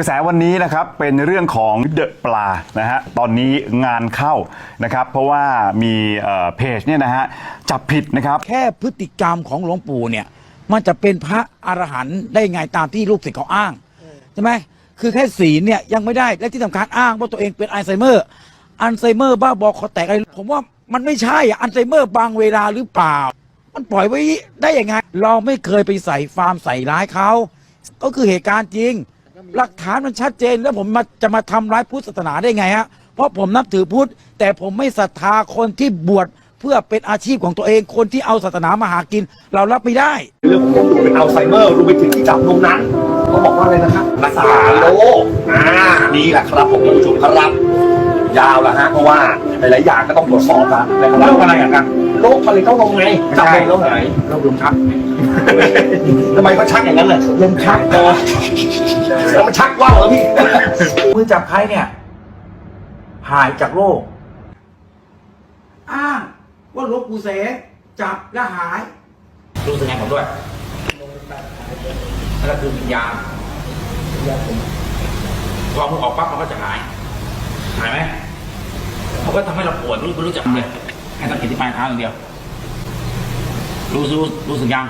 กระแสวันนี้นะครับเป็นเรื่องของเดอะปลานะฮะตอนนี้งานเข้านะครับ เพราะว่ามีเอ่อเพจเนี่ยนะฮะจับผิดนะครับ แค่พฤติกรรมของหลวงปู่เนี่ย มันจะเป็นพระอรหันต์ได้ไงตามที่ลูกศิษย์เขาอ้างใช่ไหมคือแค่ศีลเนี่ยยังไม่ได้และที่สำคัญอ้างว่าตัวเองเป็นอัลไซเมอร์อัลไซเมอร์บ้าบอคอแตกอะไรผมว่ามันไม่ใช่อะอัลไซเมอร์บางเวลาหรือเปล่า มันปล่อยไว้ได้ยังไง เราไม่เคยไปใส่ฟาร์มใส่ร้ายเขาก็คือเหตุการณ์จริง หลักฐานมันชัดเจนแล้วผมมาจะมาทำร้ายพุทธศาสนาได้ไงฮะเพราะผมนับถือพุทธแต่ผมไม่ศรัทธาคนที่บวชเพื่อเป็นอาชีพของตัวเองคนที่เอาศาสนามาหากิน เรารับไม่ได้ เรื่องของผมเป็นอัลไซเมอร์รวมไปถึงที่จับนมนั้นเขาบอกว่าอะไรนะครับรักษาโรคอ่านี่แหละครับผมผู้ชมครับ ยาวแล้วฮะเพราะว่าหลายๆอย่างก็ต้องตรวจสอบนะโรคอะไรกัน โรคมะเร็งเต้านมไงจับนมแล้วไหนเราลมชักทำไมเขาชักอย่างนั้นล่ะลมชักเออแล้วมันชักว่าวเหรอพี่มือจับใครเนี่ย หายจากโรคอ้างว่าหลวงปู่เสงจับและหาย รู้สึกไงผมด้วยนั่นก็คือวิญญาณพอมึงออกปั๊บมันก็จะหาย หายไหมมันก็ทำให้เราปวดรู้รู้จักเลย ให้สังเกตที่ปลายเท้าอย่างเดียว รู้รู้รู้สึกยัง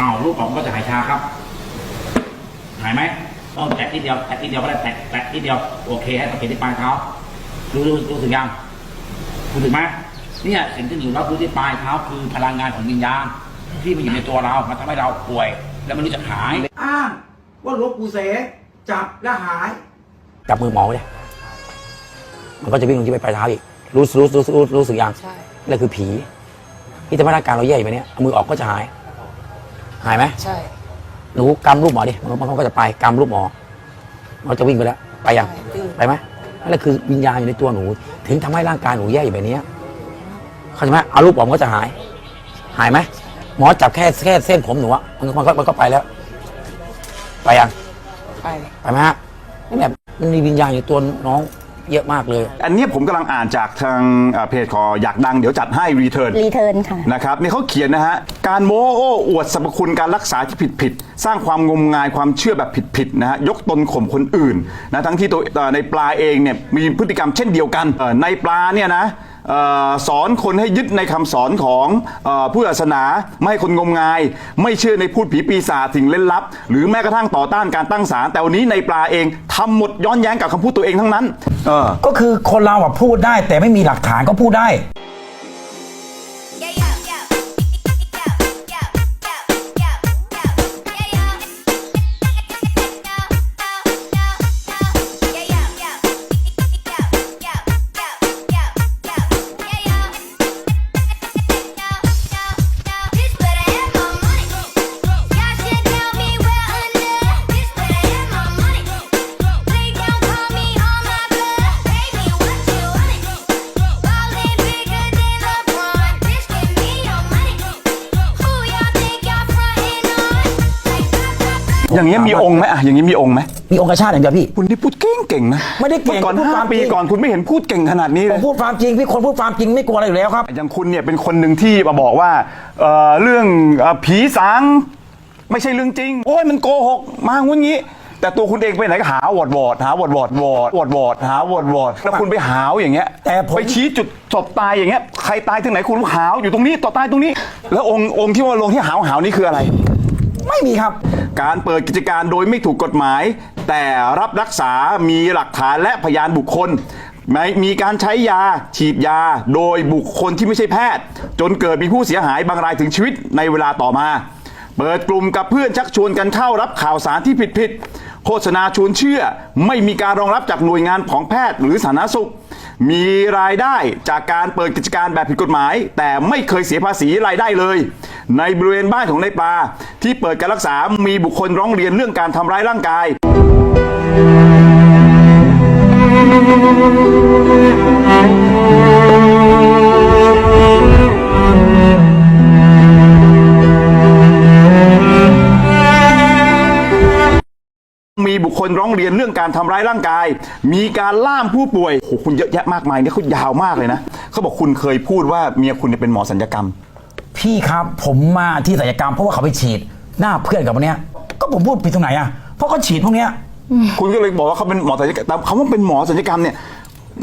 อ้าวรูปออกมันก็จะหายชาครับ หายไหมต้องแตะนิดเดียวแตะนิดเดียวก็ได้แตะแตะนิดเดียวโอเคให้สังเกตที่ปลายเท้ารู้รู้รู้สึกยังรู้สึกไหมเนี่ยสิ่งที่อยู่รอบรู้ที่ปลายเท้าคือพลังงานของวิญญาณที่มันอยู่ในตัวเรา มันทำให้เราป่วย แล้วมันรู้จักหาย อ้างว่าหลวงปู่เสงจับและหาย จับมือหมอไว้เลยมันก็จะวิ่งลงที่ปลายเท้าอีก รู้รู้รู้รู้รู้สึกยังใช่นั่นคือผีที่ทำให้ร่างกายเราแย่อยู่แบบเนี้ยเอามือออกก็จะหาย หายไหมใช่หนูกำรูปหมอดิมันมันก็จะไปกำรูปหมอมันจะวิ่งไปแล้ว ไปยังใช่วิ่งไปไหมนั่นแหละคือวิญญาณอยู่ในตัวหนู ถึงทำให้ร่างกายหนูแย่อยู่แบบเนี้ยเข้าใจไหมเอารูปออกมันก็จะหาย หายไหมหมอจับแค่แค่เส้นผมหนูอะมันก็มันก็มันก็ไปแล้ว ไปยังไปไปไหมฮะนี่แบบมันมีวิญญาณอยู่ตัวน้อง เยอะมากเลย อันเนี้ยผมกำลังอ่านจากทางเอ่อเพจขออยากดังเดี๋ยวจัดให้รีเทิร์น รีเทิร์นค่ะ นะครับนี่เขาเขียนนะฮะ การโม้โอ้อวดสรรพคุณการรักษาที่ผิดผิดๆสร้างความงมงายความเชื่อแบบผิดผิดๆนะฮะยกตนข่มคนอื่นนะทั้งที่ตัวเอ่อในปลาเองเนี่ยมีพฤติกรรมเช่นเดียวกันเอ่อในปลาเนี่ยนะ เออสอนคนให้ยึดในคำสอนของเออผู้ศาสนาไม่ให้คนงมงาย ไม่เชื่อในพูดผีปีศาจสิ่งเล่นลับ หรือแม้กระทั่งต่อต้านการตั้งศาลแต่วันนี้ในปลาเองทำหมดย้อนแย้งกับคำพูดตัวเองทั้งนั้นเออ ก็คือคนเราอะพูดได้แต่ไม่มีหลักฐานก็พูดได้ blah, blah. อย่างเงี้ยมีองค์ไหมอะอย่างนี้มีองค์ไหมมีองค์ชาติอย่างเดียวพี่ คุณที่พูดเก่งเก่งๆนะไม่ได้เก่งมื่อก่อนพูดห้าความปีจริง ก่อนคุณไม่เห็นพูดเก่งขนาดนี้ผเลยมพูดความจริงพี่คนพูดความจริงไม่กลัวอะไรอยู่แล้วครับ อย่างคุณเนี่ยเป็นคนหนึ่งที่มาบอกว่าเอ่อเรื่องเอ่อผีสางไม่ใช่เรื่องจริงโอ้ยมันโกหกมางุ้นงี้ แต่ตัวคุณเองไปไหนก็หาวอดวอดหาวอดวอดวอดวอดวอดหาวอดวอดแล้วคุณไปหาวอย่างเงี้ยแต่ผม ไปชี้จุดศพตายอย่างเงี้ยใครตายที่ไหนคุณหาวอยู่ตรงนี้ต่อตายตรงนี้ แล้วองค์องค์ที่ว่าลงที่หาวหาวนี่คืออะไร ไม่มีครับ การเปิดกิจการโดยไม่ถูกกฎหมาย แต่รับรักษา มีหลักฐานและพยานบุคคลไม่มีการใช้ยาฉีดยา โดยบุคคลที่ไม่ใช่แพทย์ จนเกิดมีผู้เสียหายบางรายถึงชีวิตในเวลาต่อมา เปิดกลุ่มกับเพื่อนชักชวนกันเข้ารับข่าวสารที่ผิดๆโฆษณาชวนเชื่อ ไม่มีการรองรับจากหน่วยงานของแพทย์หรือสาธารณสุข มีรายได้จากการเปิดกิจการแบบผิดกฎหมาย แต่ไม่เคยเสียภาษีรายได้เลย ในบริเวณบ้านของนายปา ที่เปิดการรักษา มีบุคคลร้องเรียนเรื่องการทำร้ายร่างกาย มีบุคคลร้องเรียนเรื่องการทำร้ายร่างกาย มีการล่ามผู้ป่วยโอ้โหคุณเยอะแยะมากมายเนี่ยเขายาวมากเลยนะเขาบอกคุณเคยพูดว่าเมียคุณเนี่ยเป็นหมอสัญญกรรม พี่ครับผมมาที่ศัลยกรรมเพราะว่าเขาไปฉีดหน้าเพื่อนกับวันเนี้ย ก็ผมพูดผิดตรงไหนอะเพราะเขาฉีดพวกเนี้ย คุณก็เลยบอกว่าเขาเป็นหมอศัลยกรรมแต่คำว่าเป็นหมอศัลยกรรมเนี่ย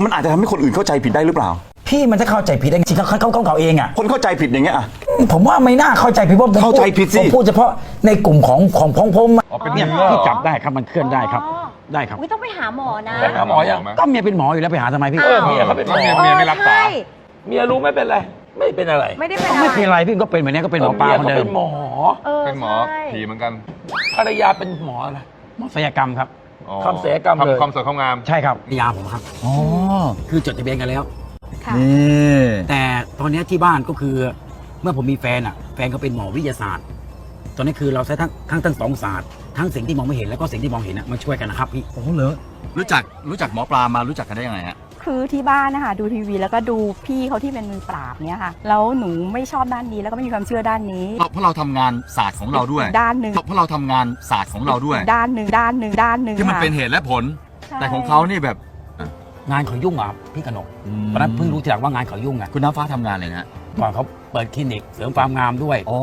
มันอาจจะทำให้คนอื่นเข้าใจผิดได้หรือเปล่า พี่มันจะเข้าใจผิดได้ไงจริงๆเขาเขาเขาเขาเองอะคนเข้าใจผิดอย่างเงี้ยอะ ผมว่าไม่น่าเข้าใจผิดเพราะผมเข้าใจผิดสิ ผมพูดเฉพาะในกลุ่มของของของผมอะ อ๋อเป็นเนี่ยเนื้อเหรพี่อจับได้ครับมันเคลื่อนได้ครับ ได้ครับ อุ๊ยต้องไปหาหมอนะไปหาหมอยัง ก็เมียเป็นหมออยู่แล้วไปหาทำไมพี่ เออเมียเขาเป็นหมอเออเมียไม่รักษา ใช่ เมียรู้ไม่เป็นไร ไม่เป็นอะไรไม่ได้เป็นก็อะไรไม่เป็นไรพี่ก็เป็นแบบนี้ก็เป็นหมอปลาเมียคนเขาเดิเป็มนหมอเออเป็นหมอใช่ผีเหมือนกันภรรยาเป็นหมออะไร หมอศัลยกรรมครับ อ๋อทำศัลยกรรมเลยความสวยความงาม ใช่ครับยาผมครับ อ๋อคือจดทะเบียนกันแล้ว ค่ะนี่แต่ตอนเนี้ยที่บ้านก็คือเมื่อผมมีแฟนอะ แฟนเขาเป็นหมอวิทยาศาสตร์ ตอนนี้คือเราใช้ทั้งทั้งทั้งสองศาสตร์ทั้งสิ่งที่มองไม่เห็นแล้วก็สิ่งที่มองเห็นอะมาช่วยกันนะครับพี่ โอ้โหเหรอรู้จักรู้จักหมอปลามารู้จักกันได้ยังไงฮะ คือที่บ้านนะคะดูทีวีแล้วก็ดูพี่เขาที่เป็นมือปราบเนี่ยค่ะแล้วหนูไม่ชอบด้านนี้แล้วก็ไม่มีความเชื่อด้านนี้ เพราะเราทำงานศาสตร์ของเราด้วย ด้านหนึ่งเพราะเราทำงานศาสตร์ของเราด้วย ด้านหนึ่งด้านหนึ่งด้านหนึ่งที่มันค่ะเป็นเหตุและผล ใช่แต่ของเขานี่แบบงานเขายุ่งอะพี่กนกตอนนั้นเพิ่งรู้ทีหลังว่างานเขายุ่งอะคุณน้ำฟ้าทำงานเลยนะฮะก่อนเขาเปิดคลินิกเสริมความงามด้วย อ๋อ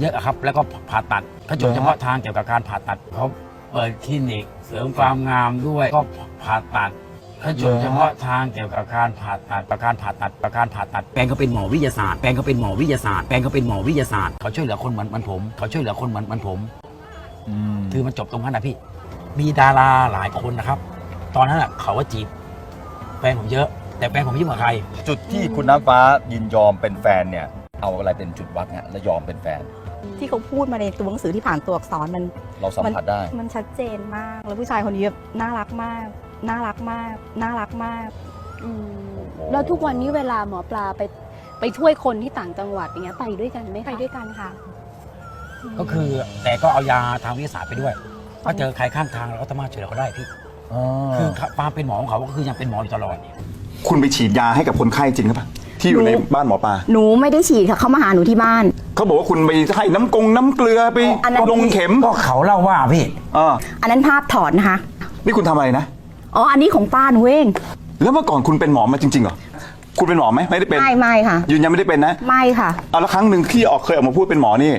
เยอะอะครับ แล้วก็ผ่าตัดเขาจบเฉพาะทางเกี่ยวกับการผ่าตัดเขาเปิดคลินิกเสริมความงามด้วยก็ผ่าตัด เขาจบเฉพาะทางเกี่ยวกับการผ่าตัดประการผ่าตัดประการผ่าตัดแปลงเขาเป็นหมอวิทยาศาสตร์แปลงเขาเป็นหมอวิทยาศาสตร์แปลงเขาเป็นหมอวิทยาศาสตร์เขาช่วยเหลือคนเหมือนเหมือนผมเขาช่วยเหลือคนเหมือนเหมือนผมอืมคือมันจบตรงนั้นนะพี่ มีดาราหลายคนนะครับ ตอนนั้นอะเขาว่าจีบแฟนผมเยอะ แต่แฟนผมไม่ยุ่งกับใคร จุดที่คุณน้ำฟ้ายินยอมเป็นแฟนเนี่ย เอาอะไรเป็นจุดวัดฮะแล้วยอมเป็นแฟน ที่เขาพูดมาในตัวหนังสือที่ผ่านตัวอักษรมัน เราสัมผัสได้ มันชัดเจนมาก แล้วผู้ชายคนนี้แบบน่ารักมาก น่ารักมาก น่ารักมาก อืมแล้วทุกวันนี้เวลาหมอปลาไปไปช่วยคนที่ต่างจังหวัดอย่างเงี้ยไปด้วยกันไหมคะไปด้วยกันค่ะ ก็คือแต่ก็เอายาทางวิทยาศาสตร์ไปด้วย ถ้าเจอใครข้างทางเราก็สามารถช่วยเหลือเขาได้พี่คือความเป็นหมอของเขาก็คือยังเป็นหมออยู่ตลอดคุณไปฉีดยาให้กับคนไข้จริงหรือเปล่าที่อยู่ในหนูบ้านหมอปลาหนูไม่ได้ฉีดค่ะเขามาหาหนูที่บ้าน เขาบอกว่าคุณไปให้น้ำกงน้ำเกลือไปอันนั้นลงเข็มก็เขาเล่าว่าพี่อ่าอันนั้นภาพถอดนะคะ นี่คุณทำอะไรนะ อ๋อ อันนี้ของป้าหนูเอง แล้วเมื่อก่อนคุณเป็นหมอมาจริงๆเหรอ คุณเป็นหมอไหมไม่ได้เป็น ไม่ไม่ค่ะ ยืนยันไม่ได้เป็นนะ ไม่ค่ะ เอาแล้วครั้งหนึ่งที่ออกเคยออกมาพูดเป็นหมอนี่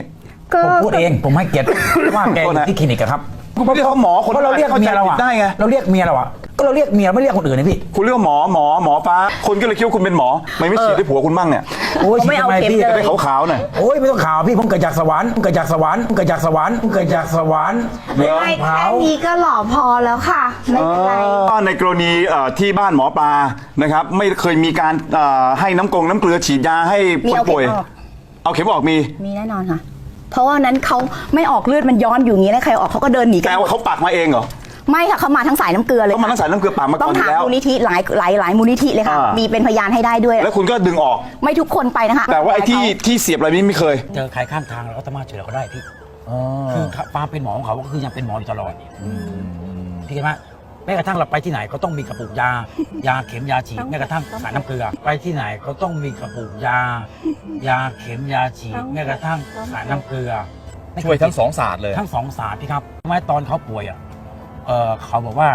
ก็ผมพูดเองผมให้เกียรติว่าแกอยู่ที่คลินิกอะครับคุณเรียกเขาหมอคนเพราะเราเรียกเมียเราอะได้ไงเราเรียกเมียเราอะ ก็เราเรียกเมียไม่เรียกคนอื่นนะพี่ คุณเรียกว่าหมอหมอหมอฟ้าคนก็เลยคิดว่าคุณเป็นหมอไม่ไม่ฉีดให้ผัวคุณบ้างเนี่ยโอ้ยไม่เอาทำเข็มพี่เลยจะได้ขาวๆหน่อยโอ้ยไม่ต้องข่าวพี่ผมเกิดจากสวรรค์ผมเกิดจากสวรรค์ผมเกิดจากสวรรค์ผมเกิดจากสวรรค์เหรอไม่แค่นี้ก็หล่อพอแล้วค่ะ ไม่เป็นไรอ่าในกรณีเอ่อที่บ้านหมอปลานะครับ ไม่เคยมีการเอ่อให้น้ำกงน้ำเกลือฉีดยาให้มีคนเอาเข็มป่วยออกเอาเข็มออกมีมีแน่นอนค่ะ เพราะว่านั้นเขาไม่ออกเลือดมันย้อนอยู่อย่างนี้แล้วใครออกเขาก็เดินหนีกัแต่นหมว่าดเขาปักมาเองเหรอ ไม่ค่ะเขามาทั้งสายน้ำเกลือเลยเขามาทั้งสายน้ำเกลือปากมาก่อนต้องถามอยู่แล้ว มูลนิธิหลายหลายหลายมูลนิธิเลยค่ะ อ่ามี มีเป็นพยานให้ได้ด้วย แล้วคุณก็ดึงออก ไม่ทุกคนไปนะคะแต่ว่าไอ้ที่ที่เสียบอะไรนี้ไม่เคย เจอใครข้างทางเราก็สามารถช่วยเหลือเขาได้พี่คือความเป็นหมอของเขาก็คือยังเป็นหมออยู่ตลอดพี่เห็นไหมแม้กระทั่งเราไปที่ไหนก็ต้องมีกระปุกยา ยาเข็มยาฉีดแม้กระทั่งสายน้ำเกลือ ไปที่ไหนก็ต้องมีกระปุกยา ยาเข็มยาฉีดแม้กระทั่งสายน้ำเกลือช่วยทั้งสองศาสตร์เลย ทั้งสองศาสตร์พี่ครับทำไมตอนเขาป่วยอะ เออเขาบอกว่า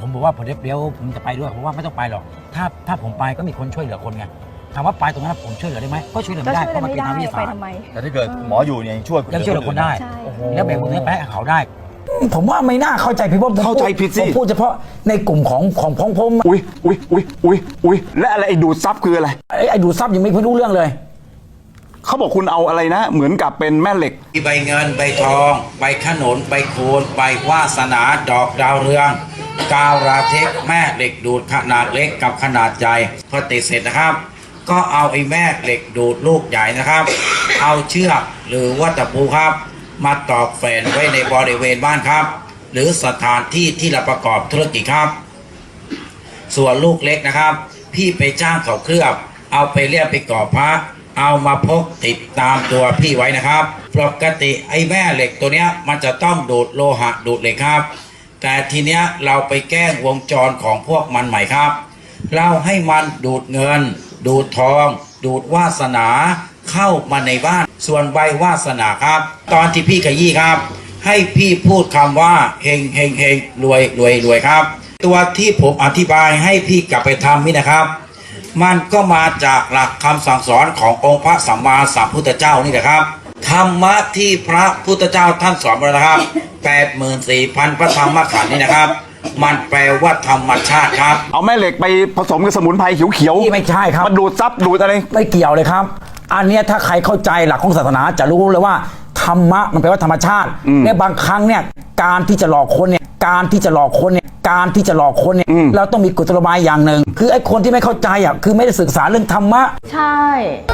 ผมบอกว่าผมเดี๋ยวผมจะไปด้วยผมว่าไม่ต้องไปหรอก ถ้าถ้าผมไปก็มีคนช่วยเหลือคนไงถามว่าไปตรงนั้นผมช่วยเหลือได้ไหมก็ช่วยเหลือก็ไม่ได้ช่วยเพราะมันไม่เป็นได้ทางวิทยาไปศาสตร์ทำไมแต่ถ้าเกิดหมออยู่เนี่ยยังช่วยยังช่วยเหลือคนได้ใช่แล้วแบ่งมือไปให้เขาได้ ผมว่าไม่น่าเข้าใจผิดเพราะผมเข้าใจผิดสิ ผมพูดเฉพาะในกลุ่มของของของผมอุ้ยอุ้ยอุ้ยอุ้ยอุ้ยและอะไรไอ้ดูดซับคืออะไร ไอ้ไอ้ดูดซับยังไม่รู้เรื่องเลย เขาบอกคุณเอาอะไรนะ เหมือนกับเป็นแม่เหล็ก มีใบเงินใบทอง ใบขนุนใบโคนใบวาสนาดอกดาวเรือง กาวราเทคแม่เหล็กดูดขนาดเล็กกับขนาดใหญ่พอติดเสร็จนะครับ ก็เอาไอ้แม่เหล็กดูดลูกใหญ่นะครับ เอาเชือกหรือว่าตะปูครับ มาตอกแฝนไว้ในบริเวณบ้านครับ หรือสถานที่ที่เราประกอบธุรกิจครับ ส่วนลูกเล็กนะครับ พี่ไปจ้างเขาเคลือบ เอาไปเรียกไปก่อพระ เอามาพกติดตามตัวพี่ไว้นะครับ ปกติไอ้แม่เหล็กตัวเนี้ยมันจะต้องดูดโลหะดูดเหล็กครับ แต่ทีเนี้ยเราไปแก้งวงจรของพวกมันใหม่ครับ เราให้มันดูดเงิน ดูดทอง ดูดวาสนาเข้ามาในบ้าน ส่วนใบวาสนาครับ ตอนที่พี่ขยี้ครับ ให้พี่พูดคำว่าเฮงเฮงเฮงรวยรวยรวยครับ ตัวที่ผมอธิบายให้พี่กลับไปทำนี่นะครับ มันก็มาจากหลักคำสั่งสอนขององค์พระสัมมาสัมพุทธเจ้านี่แหละครับธรรมะที่พระพุทธเจ้าท่านสอนมานะครับแปดหมื่นสี่พันพระธรรมขันธ์นี่นะครับ มันแปลว่าธรรมชาติครับ เอาแม่เหล็กไปผสมกับสมุนไพรเขียวที่ไม่ใช่ครับมาดูดซับดูดอะไรไม่เกี่ยวเลยครับ อันเนี้ยถ้าใครเข้าใจหลักของศาสนาจะรู้เลยว่าธรรมะมันแปลว่าธรรมชาติและบางครั้งเนี่ยการที่จะหลอกคนเนี่ย การที่จะหลอกคนเนี่ยการที่จะหลอกคนเนี่ยเราต้องมีกุศโลบายอย่างหนึ่ง คือไอ้คนที่ไม่เข้าใจอะคือไม่ได้ศึกษาเรื่องธรรมะ ใช่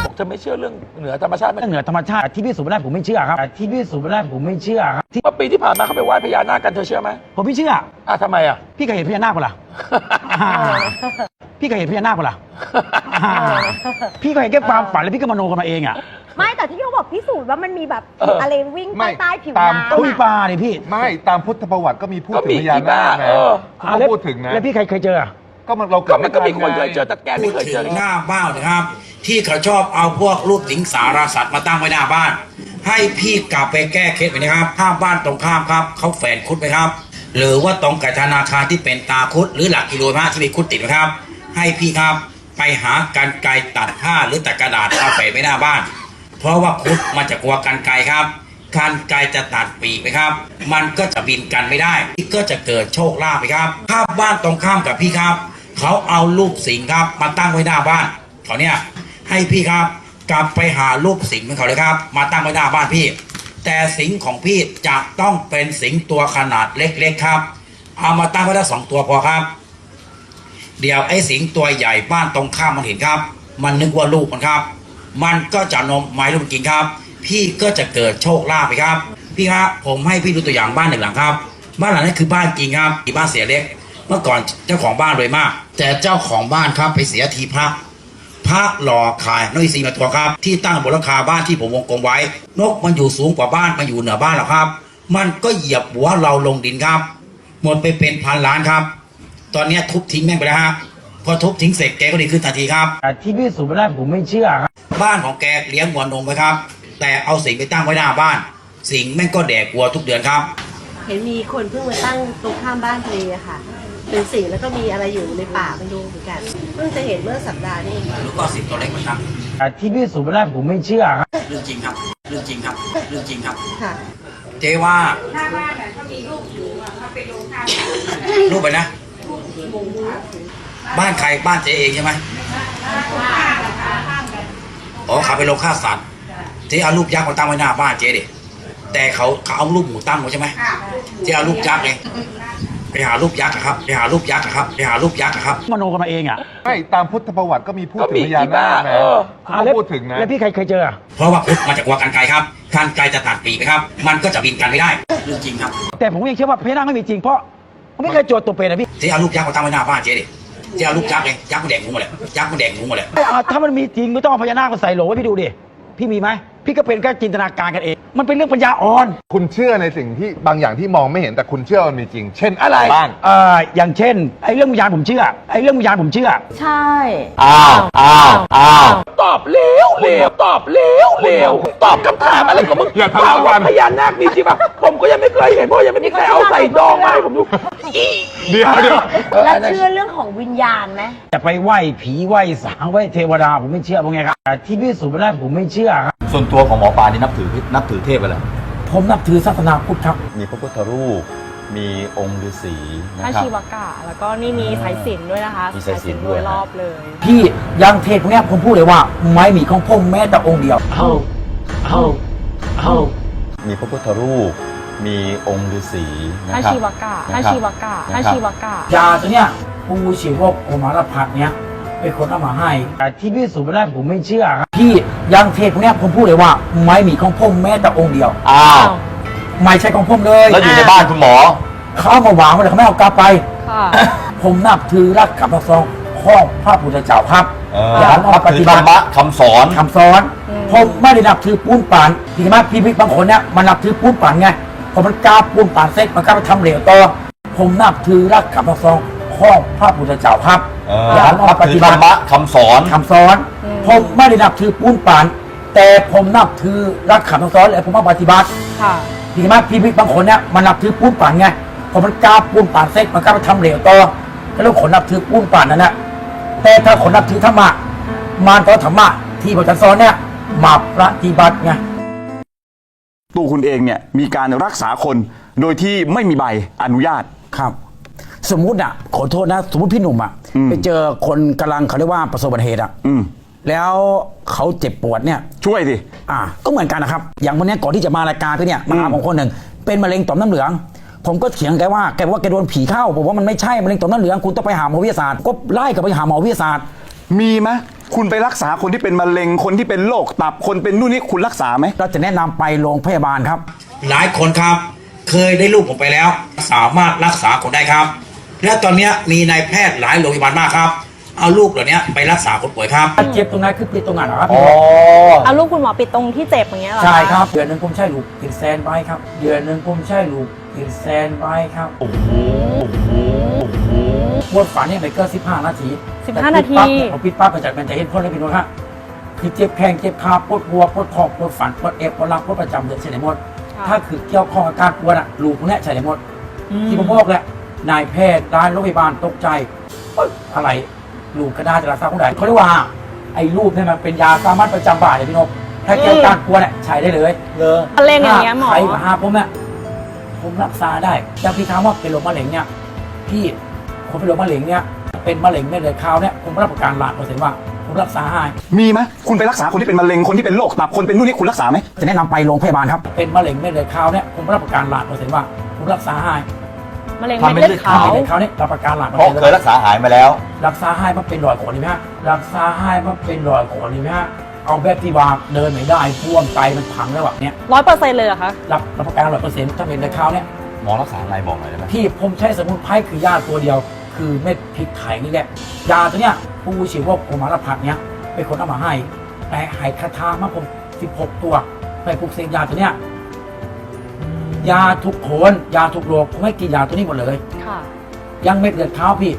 บอกเธอไม่เชื่อเรื่องเหนือธรรมชาติไหมเรื่องเหนือธรรมชาติที่พิสูจน์ไม่ได้ผมไม่เชื่อครับที่พิสูจน์ไม่ได้ผมไม่เชื่อครับที่เมื่อปีที่ผ่านมาเขาไปไหว้พญานาคกันเธอเชื่อไหมผมไม่เชื่ออะทำไมอะพี่เคยเห็นพญานาคปะล่ะอ่าพี่เคยเห็นพญานาคปะล่ะอ่าพี่เคยเห็นแค่ความฝันแล้วพี่ก็มโนกันมาเองอะ ไม่แต่ที่เขาบอกพิสูจน์ว่ามันมีแบบเอออ อะไรวิ่งไม่ ใต้ผิวตามน้ำตุ้ยอะปลาเนี่ยพี่ไม่ตามพุทธประวัติก็มีพูดก็ถึมีงพญาอีบ้านาคนะเออ เขาก็พูดถึงนะแล้วพี่เคยเคยเจออะก็มันเราก็เกิดมันก็มีคนไทัเคยเจอแต่แกพูไม่ดเคยถึเจองหน้าบ้านนะครับ ที่เขาชอบเอาพวกรูปสิงสารสัตว์มาตั้งไว้หน้าบ้าน ให้พี่กลับไปแก้เคล็ดไปนะครับข้ามบ้านตรงข้ามครับเขาแฝนคุดไหมครับ หรือว่าตรงกับธนาคารที่เป็นตาคุด หรือหลักกิโลพระที่มีคุดติดนะครับ ให้พี่ครับไปหากันไกรตัดผ้าหรือตัดกระดาษเอาแฝนไว้หน้าบ้าน เพราะว่าคุดมันจะกลัวกันไกรครับกันไกรจะตัดปีกไหมครับ มันก็จะบินกันไม่ได้พี่ก็จะเกิดโชคลาภไปครับภาพบ้านตรงข้ามกับพี่ครับ เขาเอารูปสิงครับมาตั้งไว้หน้าบ้านเขาเนี่ยให้พี่ครับกลับไปหารูปสิงของเขาเลยครับ มาตั้งไว้หน้าบ้านพี่ แต่สิงของพี่จะต้องเป็นสิงตัวขนาดเล็กๆครับ เอามาตั้งไว้ได้สองตัวพอครับ เดี๋ยวไอ้สิงตัวใหญ่บ้านตรงข้ามมันเห็นครับ มันนึกว่าลูกมันครับ มันก็จะนมไม้ลูกมันกินครับ พี่ก็จะเกิดโชคลาภไปครับ พี่ครับผมให้พี่ดูตัวอย่างบ้านหนึ่งหลังครับ บ้านหลังนั้คือบ้านจริงครับที่บ้านเสียเล็ก เมื่อก่อนเจ้าของบ้านรวยมาก แต่เจ้าของบ้านครับไปเสียทีพระพระหล่อขายนกอินทรีมาตัวครับ ที่ตั้งบนหลังคาบ้านที่ผมวงกลมไว้ นกมันอยู่สูงกว่าบ้านมันอยู่เหนือบ้านเราครับ มันก็เหยียบหัวเราลงดินครับ หมดไปเป็นพันล้านครับ ตอนนี้ทุบทิ้งแม่งไปแล้วฮะพอทุบทิ้งเสร็จแกก็ดีขึ้นทันทีครับที่พิสูจน์ไม่ได้ผมไม่เชื่อครับ บ้านของแกเลี้ยงวัวนมไว้ครับ แต่เอาสิงไปตั้งไว้หน้าบ้าน สิงแม่งก็แดกวัวทุกเดือนครับ เห็นมีคนเพิ่งมาตั้งตรงข้ามบ้านทะเลอะค่ะ เป็นสิ่งแล้วก็มีอะไรอยู่ในป่าไม่รู้เหมือนกัน เพิ่งจะเห็นเมื่อสัปดาห์นี้เองแล้วก็สิงตัวเล็กมาตั้งที่พิสูจน์ไม่ได้ผมไม่เชื่อครับเรื่องจริงครับ เรื่องจริงครับ เรื่องจริงครับ ค่ะ เจ๊ว่ารูปไปนะ บ้านใครบ้านเจ๊เองใช่ไหม อ๋อเขาไปลงฆ่าสัตว์เจ๊เอารูปยักษ์มาตั้งไว้หน้าบ้านเจ๊ดิแต่เขาเขาเอารูปหมูตั้งไว้ใช่ไหมเจ๊เอารูปยักษ์เลยไปหารูปยักษ์อะครับไปหารูปยักษ์อะครับไปหารูปยักษ์อะครับมโนกันมาเองอะไม่ตามพุทธประวัติก็มีพูดก็ถึมีงพญาอีบ้านาคนะเออเขาก็พูดถึงนะแล้วพี่ใครเคยเจอเพราะว่าพุทธมาจากวัวกันไกรครับกันไกรจะตัดปีกนะครับ มันก็จะบินกันไม่ได้เรื่องจริงครับ แต่ผมยังเชื่อว่าพญานาคไม่มีจริงเพราะผมไม่เคยโจทย์ตัวเป็นนะพี่เจ๊เอารูปยักษ์มาตั้งไว้หน้าบ้านเจ๊ดิ เจ๊เอาลูกยักษ์เลยจักษ์มันแดงหมูหมดเลยยักษ์มันแดงหมูหมดเลยถ้ามันมีจริงไม่ต้องเอาพญานาคมาใส่โหลไว้พี่ดูดิ พี่มีไหม พี่ก็เป็นแค่จินตนาการกันเอง มันเป็นเรื่องปัญญาอ่อนคุณเชื่อในสิ่งที่บางอย่างที่มองไม่เห็นแต่คุณเชื่อมันมีจริง เช่นอะไรบ้าง เอ่ออย่างเช่นไอ้เรื่องวิญญาณผมเชื่อไอ้เรื่องวิญญาณผมเชื่อ ใช่ อ้าว อ้าว อ้าว ตอบเร็วเร็วตอบเร็วเร็วตอบคำถามอะไรของมึงอย่าทำถามทุกวัว่านพญานาคมีจริงป่ะผมก็ยังไม่เคยเห็นเพราะยังไม่มีใครเอาใส่ดองมาให้ผมดูอีเดี๋ยวเดี๋ยวแล้วเชื่อเรื่องของวิญญาณไหมจะไปไหว้ผีไหว้สางไหว้เทวดาผมไม่เชื่อเพราะไงครับแต่ที่พิสูจน์ไม่ได้ผมไม่เชื่อครับ ส่วนตัวของหมอปลานี่นับถือนับถือเทพอะไรผมนับถือศาสนาพุทธครับ มีพระพุทธรูป มีองค์ฤาษีนะพระครับ ชีวกะ แล้วก็นี่มีสายสิญจนด้วยนะคะมีสายสิญจน์ด้วย รอบเลย พี่ยังเทศพวกเนี้ยผมพูดเลยว่าไม่มีของผมแม้แต่องค์เดียวเอาเอาเอามีพระพุทธรูป มีองค์ฤาษีพนะระครับชีวกะ พระนคบชีวกะ พระนคบชีวกะ ยาตัวเนี้ยปูชีวกโอมารพัฒน์เนี้ย เป็นคนเอามาให้ แต่ที่พิสูจน์ไม่ได้ผมไม่เชื่อครับพี่ยังเทศพวกเนี้ยผมพูดเลยว่าไม่มีของผมแม้แต่องค์เดียว อ้าว ไม่ใช่ของผมเลยแล้วอยู่ในบ้านคุณหมอ เขาเอามาวางไว้เลยเขาไม่เอากลับไป ค่ะ ผมนับถือรักกับพระสงฆ์ของพระพุทธเจ้าครับเอออย่าเอามาปถืฏิอธบัรติรมะคำสอน คำสอนผมไม่ได้นับถือปูนป่านพี่มาพี่พี่บางคนเนี่ยมันนับถือปูนป่านไงพอมันกล้าปูนป่านเสร็จมันกล้าไปทำเหลวต่อผมนับถือรักกับพระสงฆ์ ของพระพุทธเจ้าครับเอออย่าเอามาปถืฏิอธบัรติรมะคำสอน คำสอนผมไม่ได้นับถือปูนป่าน แต่ผมนับถือรักขับคำสอนและผมมาปฏิบัติ ค่ะพี่มาพี่พี่บางคนเนี่ยมันนับถือปูนป่านไงพอมันกล้าปูนป่านเสร็จมันกล้าไปทำเหลวต่อก็เรื่องคนนับถือปูนป่านนั่นแหละแต่ถ้าคนนับถือธรรมะมารต่อธรรมะที่พระอาจารย์สอนเนี่ยมาปฏิบัติไง ตัวคุณเองเนี่ยมีการรักษาคนโดยที่ไม่มีใบอนุญาตครับ สมมุติอะขอโทษนะ สมมติพี่หนุ่มอะอืมไปเจอคนกำลังเขาเรียกว่าประสบอุบัติเหตุอะอืมแล้วเขาเจ็บปวดเนี่ย ช่วยสิอ่า ก็เหมือนกันนะครับ อย่างวันเนี้ยก่อนที่จะมารายการพี่เนี่ยมาหาอืมผมคนหนึ่งเป็นมะเร็งต่อมน้ำเหลือง ผมก็เถียงแกว่าแกบอกว่าแกโดนผีเข้าผมว่ามันไม่ใช่มะเร็งต่อมน้ำเหลืองคุณต้องไปหาหมอวิทยาศาสตร์ก็ไล่กลับไปหาหมอวิทยาศาสตร์มีไหมคุณไปรักษาคนที่เป็นมะเร็งคนที่เป็นโรคตับคนเป็นนู่นนี่คุณรักษาไหมเราจะแนะนำไปโรงพยาบาลครับ หลายคนครับ เคยได้ลูกผมไปแล้ว สามารถรักษาคนได้ครับ และตอนเนี้ยมีนายแพทย์หลายโรงพยาบาลมากครับ เอาลูกเหล่านี้ไปรักษาคนป่วยครับ เจ็บตรงไหนคือเจ็บตรงไหนเหรอครับอ๋อ เอาลูกคุณหมอปิดตรงที่เจ็บอย่างเงี้ยเหรอใช่ครับ เดือนหนึ่งผมใช้ลูกกินแซนไว้ครับ เดือนหนึ่งผมใช้ลูกกินแซนไว้ครับโอ้โหปวดฝันเนี่ยไม่เกิน15 นาที15 นาทีแต่ปิดปั๊บเนี่ยพอปิดปั๊บมันจะมันจะเห็นผลเลยพี่น้องครับคือเจ็บแข้งเจ็บขาปวดหัวปวดท้องปวดฝันปวดเอวปวดหลังปวดประจำเดือนใช่ไหมหมด ถ้าคือเกี่ยวข้องกับการปวดอะลูกพวกเนี้ยใช่ไหมหมด ที่ผมบอกแหละ นายแพทย์ด้านโรงพยาบาลตกใจเอ้ยอะไรลูกกระดาษจะรักษาคนไหนเขาเรียกว่าไอ้รูปเนี่ยมันเป็นยาสามัญประจำบ้านเลยพี่นกถ้าเกี่ยวกับการกลัวเนี่ยใช้ได้เลยเลยมะเร็งอย่างเงี้ยหมอ ใครมาหาผมเนี่ยผมรักษาได้แต่พี่ถามว่าเป็นโรคมะเร็งเนี่ยพี่คนเป็นโรคมะเร็งเนี่ยเป็นมะเร็งเม็ดเลือดขาวเนี่ยผมรับประกันล้านเปอร์เซ็นต์ว่าผมรักษาหาย มีไหมคุณไปรักษาคนที่เป็นมะเร็งคนที่เป็นโรคตับคนเป็นนู่นนี่คุณรักษาไหมจะแนะนำไปโรงพยาบาลครับ เป็นมะเร็งเม็ดเลือดขาวเนี่ยผมรับประกันล้านเปอร์เซ็นต์ว่าผมรักษาหาย มะเร็งทำเม็เป็ดนเลือดเลือดขาขาววเม็ดเลือดขาวเนี่ยรับประกันล้านเปอร์เพราะเซ็นต์เคยรักษาหายมาแล้ว รักษาให้มันเป็นรอยขนนี่ไหมฮะรักษาให้มันเป็นรอยขนนี่ไหมฮะเอาแบบที่ว่าเดินไม่ได้พ่วงไตมันพังแล้วแบบเนี้ยร้อยเปอร์เซ็นต์เลยเหรอคะ รับรับประกันร้อยเปอร์เซ็นต์ถ้าเป็นในข้าวเนี่ยหมอรักษาอะไรบอกหน่อยได้ไหมที่ผมใช้สมุนไพรคือยาตัวเดียว คือเม็ดพริกไทยนี่แหละยาตัวเนี้ยผู้ชีวกโอมารพัฒน์เนี้ยเป็นคนเอามาให้แต่ใหายคาถามาผม16 ตัวไปปลูกเสกยาตัวเนี้ย ยาทุกโคนยาทุกโรคผมให้กินยาตัวนี้หมดเลย ค่ะ ยังเม็ดเลือดขาวพี่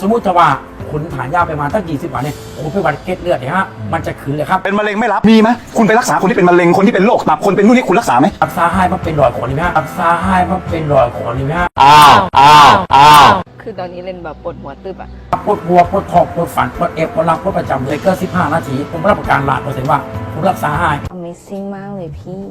สมมติว่าคุณทานยาไปมาตั้งยี่สิบวันเนี่ยโอ้ไปวันเก็ดเลือดเนี่ยฮะมันจะขึ้นเลยครับเป็นมะเร็งไม่รับมีไหมคุณไปรักษาคนที่เป็นมะเร็งคนที่เป็นโรคตับคนเป็นนู่นนี่คุณรักษาไหมรักษาให้มันเป็นรอยขนนี่ไหมฮะรักษาให้มันเป็นรอยขนนี่ไหมฮะอ้าวอ้าวอ้าวคือตอนนี้เล่นแบบปวดหัวตึบอะปวดหัวปวดท้องปวดฝันปวดเอวปวดหลังปวดประจำเลยก็15นาทีผมรับประกันล้านเปอร์เซ็นต์ว่าผมรักษาให้ Amazing มากเลยพี่